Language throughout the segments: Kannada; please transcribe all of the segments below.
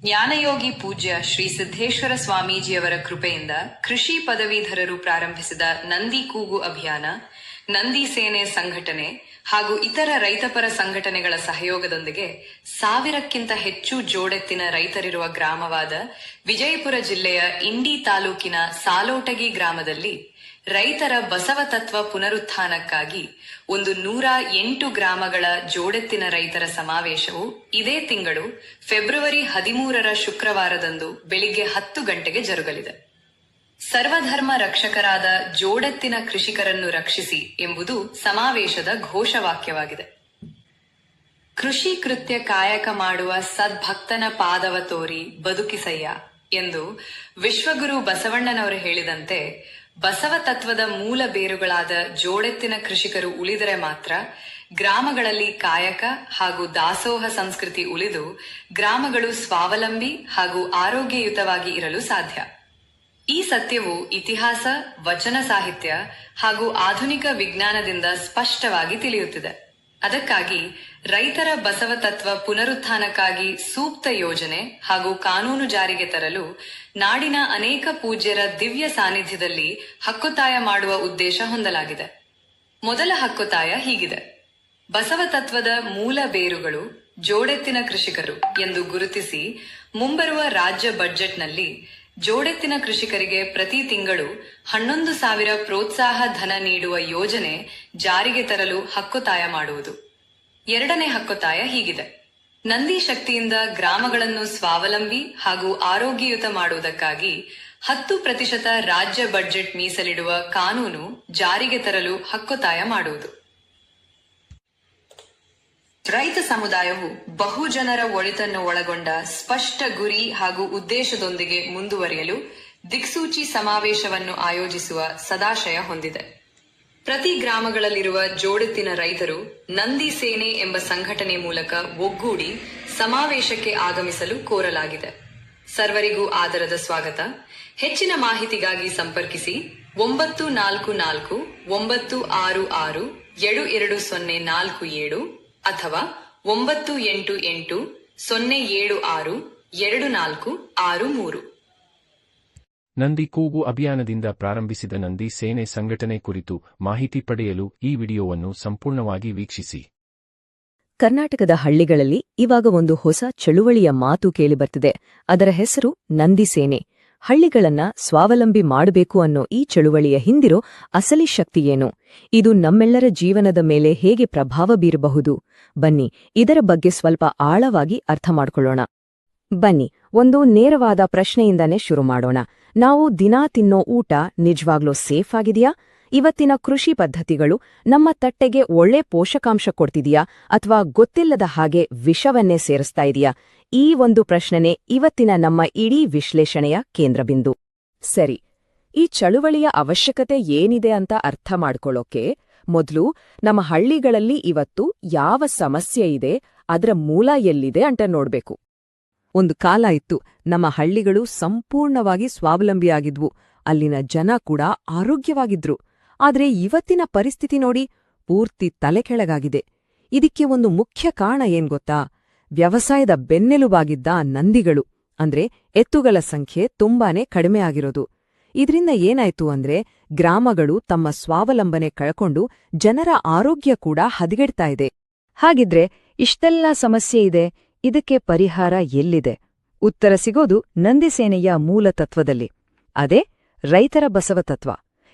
ಜ್ಞಾನಯೋಗಿ ಪೂಜ್ಯ ಶ್ರೀ ಸಿದ್ದೇಶ್ವರ ಸ್ವಾಮೀಜಿಯವರ ಕೃಪೆಯಿಂದ ಕೃಷಿ ಪದವೀಧರರು ಪ್ರಾರಂಭಿಸಿದ ನಂದಿ ಕೂಗು ಅಭಿಯಾನ, ನಂದಿ ಸೇನೆ ಸಂಘಟನೆ ಹಾಗೂ ಇತರ ರೈತಪರ ಸಂಘಟನೆಗಳ ಸಹಯೋಗದೊಂದಿಗೆ ಸಾವಿರಕ್ಕಿಂತ ಹೆಚ್ಚು ಜೋಡೆತ್ತಿನ ರೈತರಿರುವ ಗ್ರಾಮವಾದ ವಿಜಯಪುರ ಜಿಲ್ಲೆಯ ಇಂಡಿ ತಾಲೂಕಿನ ಸಾಲೋಟಗಿ ಗ್ರಾಮದಲ್ಲಿ ರೈತರ ಬಸವ ತತ್ವ ಪುನರುತ್ಥಾನಕ್ಕಾಗಿ ಒಂದು ನೂರ ಎಂಟು ಗ್ರಾಮಗಳ ಜೋಡೆತ್ತಿನ ರೈತರ ಸಮಾವೇಶವು ಇದೇ ತಿಂಗಳು ಫೆಬ್ರವರಿ ಹದಿಮೂರರ ಶುಕ್ರವಾರದಂದು ಬೆಳಿಗ್ಗೆ ಹತ್ತು ಗಂಟೆಗೆ ಜರುಗಲಿದೆ. ಸರ್ವಧರ್ಮ ರಕ್ಷಕರಾದ ಜೋಡೆತ್ತಿನ ಕೃಷಿಕರನ್ನು ರಕ್ಷಿಸಿ ಎಂಬುದು ಸಮಾವೇಶದ ಘೋಷವಾಕ್ಯವಾಗಿದೆ. ಕೃಷಿ ಕೃತ್ಯ ಕಾಯಕ ಮಾಡುವ ಸದ್ಭಕ್ತನ ಪಾದವ ತೋರಿ ಬದುಕಿಸಯ್ಯ ಎಂದು ವಿಶ್ವಗುರು ಬಸವಣ್ಣನವರು ಹೇಳಿದಂತೆ ಬಸವ ತತ್ವದ ಮೂಲ ಬೇರುಗಳಾದ ಜೋಡೆತ್ತಿನ ಕೃಷಿಕರು ಉಳಿದರೆ ಮಾತ್ರ ಗ್ರಾಮಗಳಲ್ಲಿ ಕಾಯಕ ಹಾಗೂ ದಾಸೋಹ ಸಂಸ್ಕೃತಿ ಉಳಿದು ಗ್ರಾಮಗಳು ಸ್ವಾವಲಂಬಿ ಹಾಗೂ ಆರೋಗ್ಯಯುತವಾಗಿ ಇರಲು ಸಾಧ್ಯ. ಈ ಸತ್ಯವು ಇತಿಹಾಸ, ವಚನ ಸಾಹಿತ್ಯ ಹಾಗೂ ಆಧುನಿಕ ವಿಜ್ಞಾನದಿಂದ ಸ್ಪಷ್ಟವಾಗಿ ತಿಳಿಯುತ್ತಿದೆ. ಅದಕ್ಕಾಗಿ ರೈತರ ಬಸವ ತತ್ವ ಪುನರುತ್ಥಾನಕ್ಕಾಗಿ ಸೂಕ್ತ ಯೋಜನೆ ಹಾಗೂ ಕಾನೂನು ಜಾರಿಗೆ ತರಲು ನಾಡಿನ ಅನೇಕ ಪೂಜ್ಯರ ದಿವ್ಯ ಸಾನ್ನಿಧ್ಯದಲ್ಲಿ ಹಕ್ಕುತಾಯ ಮಾಡುವ ಉದ್ದೇಶ ಹೊಂದಲಾಗಿದೆ. ಮೊದಲ ಹಕ್ಕುತಾಯ ಹೀಗಿದೆ. ಬಸವ ತತ್ವದ ಮೂಲ ಬೇರುಗಳು ಜೋಡೆತ್ತಿನ ಕೃಷಿಕರು ಎಂದು ಗುರುತಿಸಿ ಮುಂಬರುವ ರಾಜ್ಯ ಬಜೆಟ್ನಲ್ಲಿ ಜೋಡೆತ್ತಿನ ಕೃಷಿಕರಿಗೆ ಪ್ರತಿ ತಿಂಗಳು ಹನ್ನೊಂದು ಸಾವಿರ ಪ್ರೋತ್ಸಾಹ ಧನ ನೀಡುವ ಯೋಜನೆ ಜಾರಿಗೆ ತರಲು ಹಕ್ಕೊತ್ತಾಯ ಮಾಡುವುದು. ಎರಡನೇ ಹಕ್ಕೊತ್ತಾಯ ಹೀಗಿದೆ. ನಂದಿ ಶಕ್ತಿಯಿಂದ ಗ್ರಾಮಗಳನ್ನು ಸ್ವಾವಲಂಬಿ ಹಾಗೂ ಆರೋಗ್ಯಯುತ ಮಾಡುವುದಕ್ಕಾಗಿ ಹತ್ತು ಪ್ರತಿಶತ ರಾಜ್ಯ ಬಜೆಟ್ ಮೀಸಲಿಡುವ ಕಾನೂನು ಜಾರಿಗೆ ತರಲು ಹಕ್ಕೊತ್ತಾಯ ಮಾಡುವುದು. ರೈತ ಸಮುದಾಯವು ಬಹುಜನರ ಒಳಿತನ್ನು ಒಳಗೊಂಡ ಸ್ಪಷ್ಟ ಗುರಿ ಹಾಗೂ ಉದ್ದೇಶದೊಂದಿಗೆ ಮುಂದುವರಿಯಲು ದಿಕ್ಸೂಚಿ ಸಮಾವೇಶವನ್ನು ಆಯೋಜಿಸುವ ಸದಾಶಯ ಹೊಂದಿದೆ. ಪ್ರತಿ ಗ್ರಾಮಗಳಲ್ಲಿರುವ ಜೋಡೆತ್ತಿನ ರೈತರು ನಂದಿ ಸೇನೆ ಎಂಬ ಸಂಘಟನೆ ಮೂಲಕ ಒಗ್ಗೂಡಿ ಸಮಾವೇಶಕ್ಕೆ ಆಗಮಿಸಲು ಕೋರಲಾಗಿದೆ. ಸರ್ವರಿಗೂ ಆದರದ ಸ್ವಾಗತ. ಹೆಚ್ಚಿನ ಮಾಹಿತಿಗಾಗಿ ಸಂಪರ್ಕಿಸಿ ಒಂಬತ್ತು ನಾಲ್ಕು ನಾಲ್ಕು ಒಂಬತ್ತು ಆರು ಆರು ಏಳು ಎರಡು ಸೊನ್ನೆ ನಾಲ್ಕು ಏಳು ಅಥವಾ ಒಂಬತ್ತು ಎಂಟು ಎಂಟು ಸೊನ್ನೆ ಏಳು ಆರು ಎರಡು ನಾಲ್ಕು ಆರು ಮೂರು. ನಂದಿ ಕೂಗು ಅಭಿಯಾನದಿಂದ ಪ್ರಾರಂಭಿಸಿದ ನಂದಿ ಸೇನೆ ಸಂಘಟನೆ ಕುರಿತು ಮಾಹಿತಿ ಪಡೆಯಲು ಈ ವಿಡಿಯೋವನ್ನು ಸಂಪೂರ್ಣವಾಗಿ ವೀಕ್ಷಿಸಿ. ಕರ್ನಾಟಕದ ಹಳ್ಳಿಗಳಲ್ಲಿ ಇವಾಗ ಒಂದು ಹೊಸ ಚಳುವಳಿಯ ಮಾತು ಕೇಳಿಬರ್ತಿದೆ ಅದರ ಹೆಸರು ನಂದಿ ಸೇನೆ. ಹಳ್ಳಿಗಳನ್ನ ಸ್ವಾವಲಂಬಿ ಮಾಡಬೇಕು ಅನ್ನೋ ಈ ಚಳುವಳಿಯ ಹಿಂದಿರೋ ಅಸಲಿ ಶಕ್ತಿಯೇನು ಇದು ನಮ್ಮೆಲ್ಲರ ಜೀವನದ ಮೇಲೆ ಹೇಗೆ ಪ್ರಭಾವ ಬೀರಬಹುದು? ಬನ್ನಿ, ಇದರ ಬಗ್ಗೆ ಸ್ವಲ್ಪ ಆಳವಾಗಿ ಅರ್ಥ ಮಾಡಿಕೊಳ್ಳೋಣ. ಬನ್ನಿ, ಒಂದು ನೇರವಾದ ಪ್ರಶ್ನೆಯಿಂದನೇ ಶುರು ಮಾಡೋಣ. ನಾವು ದಿನಾ ತಿನ್ನೋ ಊಟ ನಿಜವಾಗ್ಲೂ ಸೇಫ್ ಆಗಿದೆಯಾ? ಇವತ್ತಿನ ಕೃಷಿ ಪದ್ಧತಿಗಳು ನಮ್ಮ ತಟ್ಟೆಗೆ ಒಳ್ಳೆ ಪೋಷಕಾಂಶ ಕೊಡ್ತಿದೆಯಾ? ಅಥವಾ ಗೊತ್ತಿಲ್ಲದ ಹಾಗೆ ವಿಷವನ್ನೇ ಸೇರಿಸ್ತಾ ಇದೆಯಾ? ಈ ಒಂದು ಪ್ರಶ್ನೆನೇ ಇವತ್ತಿನ ನಮ್ಮ ಇಡೀ ವಿಶ್ಲೇಷಣೆಯ ಕೇಂದ್ರಬಿಂದು. ಸರಿ, ಈ ಚಳುವಳಿಯ ಅವಶ್ಯಕತೆ ಏನಿದೆ ಅಂತ ಅರ್ಥ ಮಾಡ್ಕೊಳ್ಳೋಕೆ ಮೊದಲು ನಮ್ಮ ಹಳ್ಳಿಗಳಲ್ಲಿ ಇವತ್ತು ಯಾವ ಸಮಸ್ಯೆ ಇದೆ, ಅದರ ಮೂಲ ಎಲ್ಲಿದೆ ಅಂತ ನೋಡ್ಬೇಕು. ಒಂದು ಕಾಲ ಇತ್ತು ನಮ್ಮ ಹಳ್ಳಿಗಳು ಸಂಪೂರ್ಣವಾಗಿ ಸ್ವಾವಲಂಬಿಯಾಗಿದ್ವು, ಅಲ್ಲಿನ ಜನ ಕೂಡ ಆರೋಗ್ಯವಾಗಿದ್ರು. ಆದರೆ ಇವತ್ತಿನ ಪರಿಸ್ಥಿತಿ ನೋಡಿ ಪೂರ್ತಿ ತಲೆಕೆಳಗಾಗಿದೆ. ಇದಕ್ಕೆ ಒಂದು ಮುಖ್ಯ ಕಾರಣ ಏನ್ ಗೊತ್ತಾ? ವ್ಯವಸಾಯದ ಬೆನ್ನೆಲುಬಾಗಿದ್ದ ನಂದಿಗಳು, ಅಂದ್ರೆ ಎತ್ತುಗಳ ಸಂಖ್ಯೆ ತುಂಬಾನೇ ಕಡಿಮೆ ಆಗಿರೋದು ಇದರಿಂದ ಏನಾಯ್ತು ಅಂದ್ರೆ ಗ್ರಾಮಗಳು ತಮ್ಮ ಸ್ವಾವಲಂಬನೆ ಕಳಕೊಂಡು ಜನರ ಆರೋಗ್ಯ ಕೂಡ ಹದಗೆಡ್ತಾ ಇದೆ. ಹಾಗಿದ್ರೆ ಇಷ್ಟೆಲ್ಲ ಸಮಸ್ಯೆ ಇದೆ, ಇದಕ್ಕೆ ಪರಿಹಾರ ಎಲ್ಲಿದೆ? ಉತ್ತರ ಸಿಗೋದು ನಂದಿಸೇನೆಯ ಮೂಲ ತತ್ವದಲ್ಲಿ. ಅದೇ ರೈತರ ಬಸವ ತತ್ವ.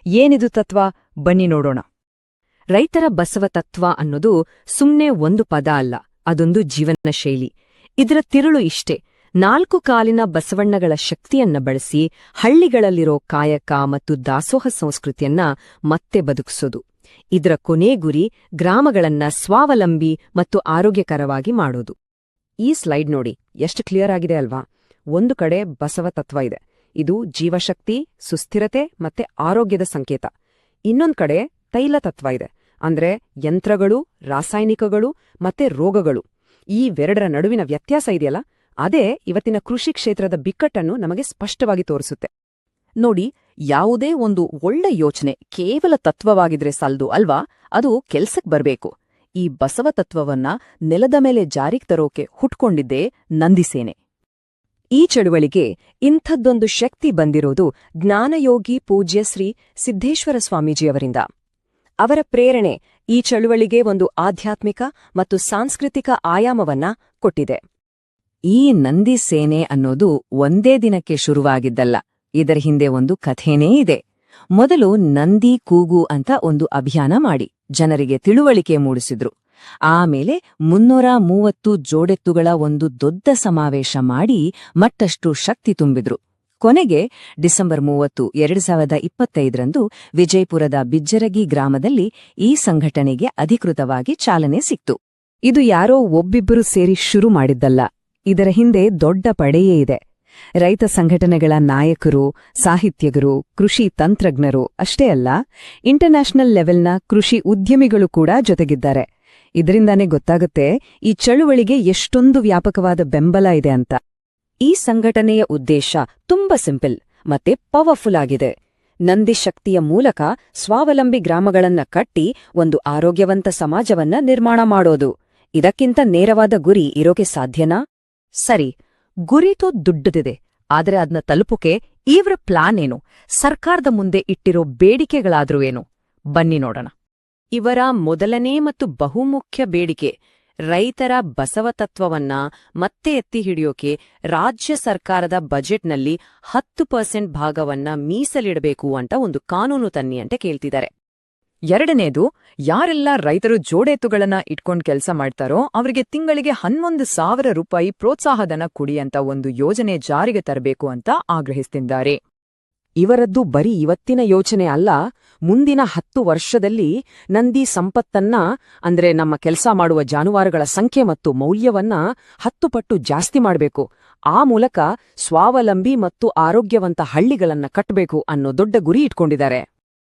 ಏನಿದು ತತ್ವ? ಬನ್ನಿ ನೋಡೋಣ. ರೈತರ ಬಸವ ತತ್ವ ಅನ್ನೋದು ಸುಮ್ನೆ ಒಂದು ಪದ ಅಲ್ಲ. ಅದೊಂದು ಜೀವನ ಶೈಲಿ. ಇದರ ತಿರುಳು ಇಷ್ಟೇ. ನಾಲ್ಕು ಕಾಲಿನ ಬಸವಣ್ಣಗಳ ಶಕ್ತಿಯನ್ನ ಬಳಸಿ ಹಳ್ಳಿಗಳಲ್ಲಿರೋ ಕಾಯಕ ಮತ್ತು ದಾಸೋಹ ಸಂಸ್ಕೃತಿಯನ್ನ ಮತ್ತೆ ಬದುಕಿಸೋದು. ಇದರ ಕೊನೆ ಗುರಿ ಗ್ರಾಮಗಳನ್ನ ಸ್ವಾವಲಂಬಿ ಮತ್ತು ಆರೋಗ್ಯಕರವಾಗಿ ಮಾಡೋದು. ಈ ಸ್ಲೈಡ್ ನೋಡಿ, ಎಷ್ಟು ಕ್ಲಿಯರ್ ಆಗಿದೆ ಅಲ್ವಾ? ಒಂದು ಕಡೆ ಬಸವ ತತ್ವ ಇದೆ. ಇದು ಜೀವಶಕ್ತಿ, ಸುಸ್ಥಿರತೆ ಮತ್ತೆ ಆರೋಗ್ಯದ ಸಂಕೇತ. ಇನ್ನೊಂದ್ ಕಡೆ ತೈಲ ತತ್ವ ಇದೆ. ಅಂದ್ರೆ ಯಂತ್ರಗಳು, ರಾಸಾಯನಿಕಗಳು ಮತ್ತೆ ರೋಗಗಳು. ಈ ಎರಡರ ನಡುವಿನ ವ್ಯತ್ಯಾಸ ಇದೆಯಲ್ಲ? ಅದೇ ಇವತ್ತಿನ ಕೃಷಿ ಕ್ಷೇತ್ರದ ಬಿಕ್ಕಟ್ಟನ್ನು ನಮಗೆ ಸ್ಪಷ್ಟವಾಗಿ ತೋರಿಸುತ್ತೆ. ನೋಡಿ, ಯಾವುದೇ ಒಂದು ಒಳ್ಳೆ ಯೋಚನೆ ಕೇವಲ ತತ್ವವಾಗಿದ್ರೆ ಸಲ್ದು ಅಲ್ವಾ? ಅದು ಕೆಲ್ಸಕ್ ಬರ್ಬೇಕು. ಈ ಬಸವ ತತ್ವವನ್ನ ನೆಲದ ಮೇಲೆ ಜಾರಿಗ್ ತರೋಕೆ ಹುಟ್ಕೊಂಡಿದ್ದೇ ನಂದಿಸೇನೆ. ಈ ಚಳುವಳಿಗೆ ಇಂಥದ್ದೊಂದು ಶಕ್ತಿ ಬಂದಿರೋದು ಜ್ಞಾನಯೋಗಿ ಪೂಜ್ಯ ಶ್ರೀ ಸಿದ್ದೇಶ್ವರ ಸ್ವಾಮೀಜಿಯವರಿಂದ. ಅವರ ಪ್ರೇರಣೆ ಈ ಚಳುವಳಿಗೆ ಒಂದು ಆಧ್ಯಾತ್ಮಿಕ ಮತ್ತು ಸಾಂಸ್ಕೃತಿಕ ಆಯಾಮವನ್ನ ಕೊಟ್ಟಿದೆ. ಈ ನಂದಿ ಸೇನೆ ಅನ್ನೋದು ಒಂದೇ ದಿನಕ್ಕೆ ಶುರುವಾಗಿದ್ದಲ್ಲ. ಇದರ ಹಿಂದೆ ಒಂದು ಕಥೆನೇ ಇದೆ. ಮೊದಲು ನಂದಿ ಕೂಗು ಅಂತ ಒಂದು ಅಭಿಯಾನ ಮಾಡಿ ಜನರಿಗೆ ತಿಳುವಳಿಕೆ ಮೂಡಿಸಿದ್ರು. ಆಮೇಲೆ ಮುನ್ನೂರ ಮೂವತ್ತು ಜೋಡೆತ್ತುಗಳ ಒಂದು ದೊಡ್ಡ ಸಮಾವೇಶ ಮಾಡಿ ಮತ್ತಷ್ಟು ಶಕ್ತಿ ತುಂಬಿದ್ರು. ಕೊನೆಗೆ ಡಿಸೆಂಬರ್ ಮೂವತ್ತು, ಎರಡು ಸಾವಿರದ ಇಪ್ಪತ್ತೈದರಂದು ವಿಜಯಪುರದ ಬಿಜ್ಜರಗಿ ಗ್ರಾಮದಲ್ಲಿ ಈ ಸಂಘಟನೆಗೆ ಅಧಿಕೃತವಾಗಿ ಚಾಲನೆ ಸಿಕ್ತು. ಇದು ಯಾರೋ ಒಬ್ಬಿಬ್ಬರು ಸೇರಿ ಶುರು ಮಾಡಿದ್ದಲ್ಲ. ಇದರ ಹಿಂದೆ ದೊಡ್ಡ ಪಡೆಯೇ ಇದೆ. ರೈತ ಸಂಘಟನೆಗಳ ನಾಯಕರು, ಸಾಹಿತ್ಯಗರು, ಕೃಷಿ ತಂತ್ರಜ್ಞರು ಅಷ್ಟೇ ಅಲ್ಲ, ಇಂಟರ್ನ್ಯಾಷನಲ್ ಲೆವೆಲ್ನ ಕೃಷಿ ಉದ್ಯಮಿಗಳು ಕೂಡ ಜೊತೆಗಿದ್ದಾರೆ. ಇದರಿಂದಾನೇ ಗೊತ್ತಾಗುತ್ತೆ, ಈ ಚಳುವಳಿಗೆ ಎಷ್ಟೊಂದು ವ್ಯಾಪಕವಾದ ಬೆಂಬಲ ಇದೆ ಅಂತ. ಈ ಸಂಘಟನೆಯ ಉದ್ದೇಶ ತುಂಬಾ ಸಿಂಪಲ್ ಮತ್ತೆ ಪವರ್ಫುಲ್ ಆಗಿದೆ. ನಂದಿ ಶಕ್ತಿಯ ಮೂಲಕ ಸ್ವಾವಲಂಬಿ ಗ್ರಾಮಗಳನ್ನ ಕಟ್ಟಿ ಒಂದು ಆರೋಗ್ಯವಂತ ಸಮಾಜವನ್ನ ನಿರ್ಮಾಣ ಮಾಡೋದು. ಇದಕ್ಕಿಂತ ನೇರವಾದ ಗುರಿ ಇರೋಕೆ ಸಾಧ್ಯನಾ? ಸರಿ ಗುರಿತೋ ದುಡ್ಡದಿದೆ ಆದ್ರೆ ಅದನ್ನ ತಲುಪುಕೆ ಇವ್ರ ಪ್ಲಾನ್ ಏನು? ಸರ್ಕಾರದ ಮುಂದೆ ಇಟ್ಟಿರೋ ಬೇಡಿಕೆಗಳಾದ್ರೂ ಏನು? ಬನ್ನಿ ನೋಡೋಣ. ಇವರ ಮೊದಲನೇ ಮತ್ತು ಬಹುಮುಖ್ಯ ಬೇಡಿಕೆ ರೈತರ ಬಸವತತ್ವವನ್ನ ಮತ್ತೆ ಎತ್ತಿ ಹಿಡಿಯೋಕೆ ರಾಜ್ಯ ಸರ್ಕಾರದ ಬಜೆಟ್ನಲ್ಲಿ ಹತ್ತು ಪರ್ಸೆಂಟ್ ಭಾಗವನ್ನ ಮೀಸಲಿಡಬೇಕು ಅಂತ ಒಂದು ಕಾನೂನು ತನ್ನಿ ಅಂತ ಕೇಳ್ತಿದ್ದಾರೆ. ಎರಡನೇದು, ಯಾರೆಲ್ಲ ರೈತರು ಜೋಡೆತ್ತುಗಳನ್ನ ಇಟ್ಕೊಂಡ್ ಕೆಲಸ ಮಾಡ್ತಾರೋ ಅವರಿಗೆ ತಿಂಗಳಿಗೆ ಹನ್ನೊಂದು ಸಾವಿರ ರೂಪಾಯಿ ಪ್ರೋತ್ಸಾಹಧನ ಅಂತ ಒಂದು ಯೋಜನೆ ಜಾರಿಗೆ ತರಬೇಕು ಅಂತ ಆಗ್ರಹಿಸ್ತಿದ್ದಾರೆ. ಇವರದ್ದು ಬರೀ ಇವತ್ತಿನ ಯೋಚನೆ ಅಲ್ಲ ಮುಂದಿನ ಹತ್ತು ವರ್ಷದಲ್ಲಿ ನಂದಿ ಸಂಪತ್ತನ್ನ, ಅಂದ್ರೆ ನಮ್ಮ ಕೆಲಸ ಮಾಡುವ ಜಾನುವಾರುಗಳ ಸಂಖ್ಯೆ ಮತ್ತು ಮೌಲ್ಯವನ್ನ ಹತ್ತು ಪಟ್ಟು ಜಾಸ್ತಿ ಮಾಡಬೇಕು. ಆ ಮೂಲಕ ಸ್ವಾವಲಂಬಿ ಮತ್ತು ಆರೋಗ್ಯವಂತ ಹಳ್ಳಿಗಳನ್ನ ಕಟ್ಟಬೇಕು ಅನ್ನೋ ದೊಡ್ಡ ಗುರಿ ಇಟ್ಕೊಂಡಿದ್ದಾರೆ.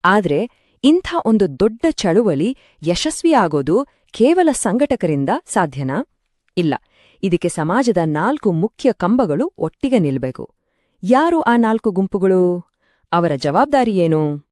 ಆದ್ರೆ ಇಂಥ ಒಂದು ದೊಡ್ಡ ಚಳುವಳಿ ಯಶಸ್ವಿಯಾಗೋದು ಕೇವಲ ಸಂಘಟಕರಿಂದ ಸಾಧ್ಯನಾ? ಇಲ್ಲ. ಇದಕ್ಕೆ ಸಮಾಜದ ನಾಲ್ಕು ಮುಖ್ಯ ಕಂಬಗಳು ಒಟ್ಟಿಗೆ ನಿಲ್ಬೇಕು. ಯಾರು ಆ ನಾಲ್ಕು ಗುಂಪುಗಳು? ಅವರ ಜವಾಬ್ದಾರಿ ಏನು?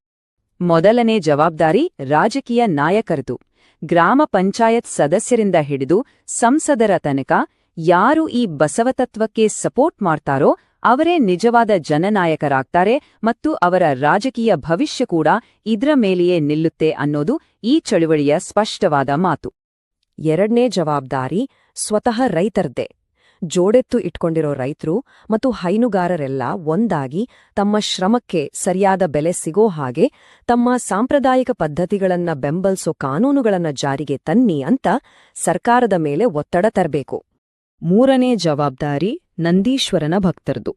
ಮೊದಲನೇ ಜವಾಬ್ದಾರಿ ರಾಜಕೀಯ ನಾಯಕರದು. ಗ್ರಾಮ ಪಂಚಾಯತ್ ಸದಸ್ಯರಿಂದ ಹಿಡಿದು ಸಂಸದರ ತನಕ ಯಾರು ಈ ಬಸವತತ್ವಕ್ಕೆ ಸಪೋರ್ಟ್ ಮಾಡ್ತಾರೋ ಅವರೇ ನಿಜವಾದ ಜನನಾಯಕರಾಗ್ತಾರೆ ಮತ್ತು ಅವರ ರಾಜಕೀಯ ಭವಿಷ್ಯ ಕೂಡ ಇದ್ರ ಮೇಲೆಯೇ ನಿಲ್ಲುತ್ತೆ ಅನ್ನೋದು ಈ ಚಳುವಳಿಯ ಸ್ಪಷ್ಟವಾದ ಮಾತು. ಎರಡನೇ ಜವಾಬ್ದಾರಿ ಸ್ವತಃ ರೈತರದ್ದೇ. ಜೋಡೆತ್ತು ಇಟ್ಕೊಂಡಿರೋ ರೈತರು ಮತ್ತು ಹೈನುಗಾರರೆಲ್ಲ ಒಂದಾಗಿ ತಮ್ಮ ಶ್ರಮಕ್ಕೆ ಸರಿಯಾದ ಬೆಲೆ ಸಿಗೋ ಹಾಗೆ ತಮ್ಮ ಸಾಂಪ್ರದಾಯಿಕ ಪದ್ಧತಿಗಳನ್ನ ಬೆಂಬಲಿಸೋ ಕಾನೂನುಗಳನ್ನ ಜಾರಿಗೆ ತನ್ನಿ ಅಂತ ಸರ್ಕಾರದ ಮೇಲೆ ಒತ್ತಡ ತರಬೇಕು. ಮೂರನೇ ಜವಾಬ್ದಾರಿ ನಂದೀಶ್ವರನ ಭಕ್ತರದು.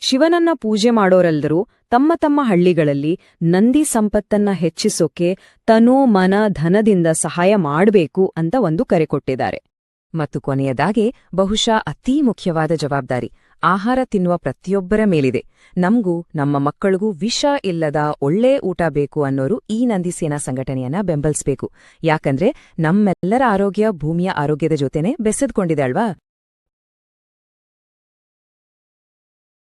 ಶಿವನನ್ನ ಪೂಜೆ ಮಾಡೋರೆಲ್ಲರೂ ತಮ್ಮ ತಮ್ಮ ಹಳ್ಳಿಗಳಲ್ಲಿ ನಂದಿ ಸಂಪತ್ತನ್ನ ಹೆಚ್ಚಿಸೋಕೆ ತನೋ ಮನ ಧನದಿಂದ ಸಹಾಯ ಮಾಡಬೇಕು ಅಂತ ಒಂದು ಕರೆ ಕೊಟ್ಟಿದ್ದಾರೆ. ಮತ್ತು ಕೊನೆಯದಾಗಿ, ಬಹುಶಃ ಅತೀ ಮುಖ್ಯವಾದ ಜವಾಬ್ದಾರಿ, ಆಹಾರ ತಿನ್ನುವ ಪ್ರತಿಯೊಬ್ಬರ ಮೇಲಿದೆ. ನಮಗೂ, ನಮ್ಮ ಮಕ್ಕಳಿಗೂ ವಿಷ ಇಲ್ಲದ ಒಳ್ಳೆ ಊಟ ಬೇಕು ಅನ್ನೋರು ಈ ನಂದಿ ಸೇನಾ ಸಂಘಟನೆಯನ್ನ ಬೆಂಬಲಿಸಬೇಕು. ಯಾಕಂದ್ರೆ, ನಮ್ಮೆಲ್ಲರ ಆರೋಗ್ಯ ಭೂಮಿಯ ಆರೋಗ್ಯದ ಜೊತೆನೆ ಬೆಸೆದುಕೊಂಡಿದೆ ಅಲ್ವಾ?